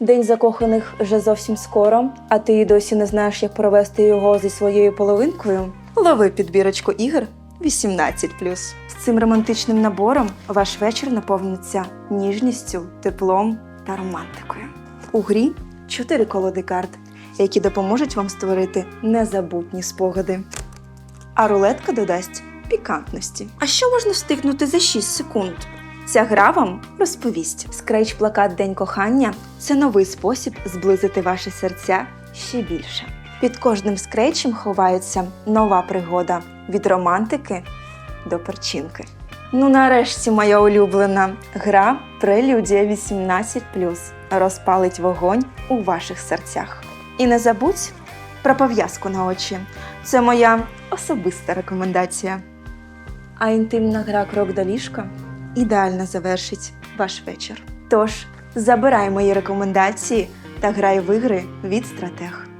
День закоханих вже зовсім скоро, а ти досі не знаєш, як провести його зі своєю половинкою. Лови підбірочку ігор 18 З цим романтичним набором ваш вечір наповниться ніжністю, теплом та романтикою. У грі чотири колоди карт, які допоможуть вам створити незабутні спогади. А рулетка додасть пікантності. А що можна встигнути за 6 секунд? Ця гра вам розповість. Скрейч-плакат День кохання це новий спосіб зблизити ваші серця ще більше. Під кожним скрейчем ховається нова пригода від романтики до перчинки. Ну, нарешті, моя улюблена гра Прелюдія 18 розпалить вогонь у ваших серцях. І не забудь про пов'язку на очі. Це моя особиста рекомендація. А інтимна гра крок до ліжка ідеально завершить ваш вечір. Тож забирай мої рекомендації та грай в ігри від стратег.